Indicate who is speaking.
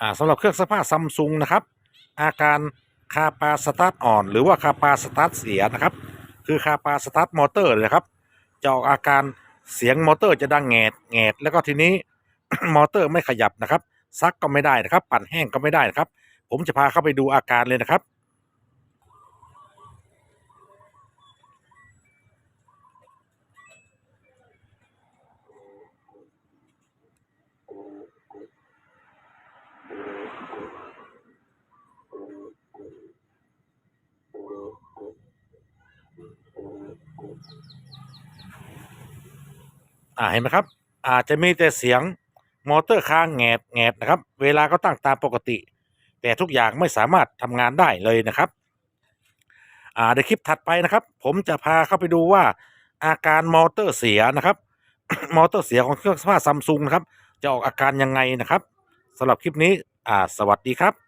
Speaker 1: อ่าสำหรับเครื่องซักผ้าซัมซุงนะครับ อาการคาปาสตาร์ทอ่อน หรือว่าคาปาสตาร์ทเสียนะครับ คือคาปาสตาร์ทมอเตอร์เลยนะครับ จะออกอาการเสียงมอเตอร์จะดังแงดแงดแล้วก็ทีนี้มอเตอร์ไม่ขยับนะครับ ซักก็ไม่ได้นะครับ ปั่นแห้งก็ไม่ได้นะครับ ผมจะพาเข้าไปดูอาการเลยนะครับ อ่าเห็นไหมครับ อาจจะมีแต่เสียงมอเตอร์ค้างแงดแงดนะครับ เวลาก็ตั้งตามปกติ แต่ทุกอย่างไม่สามารถทำงานได้เลยนะครับ อ่าในคลิปถัดไปนะครับ ผมจะพาเข้าไปดูว่า อาการมอเตอร์เสียนะครับ มอเตอร์เสียของเครื่องซักผ้าซัมซุงนะครับ จะออกอาการยังไงนะครับสำหรับคลิปนี้ อ่า สวัสดีครับ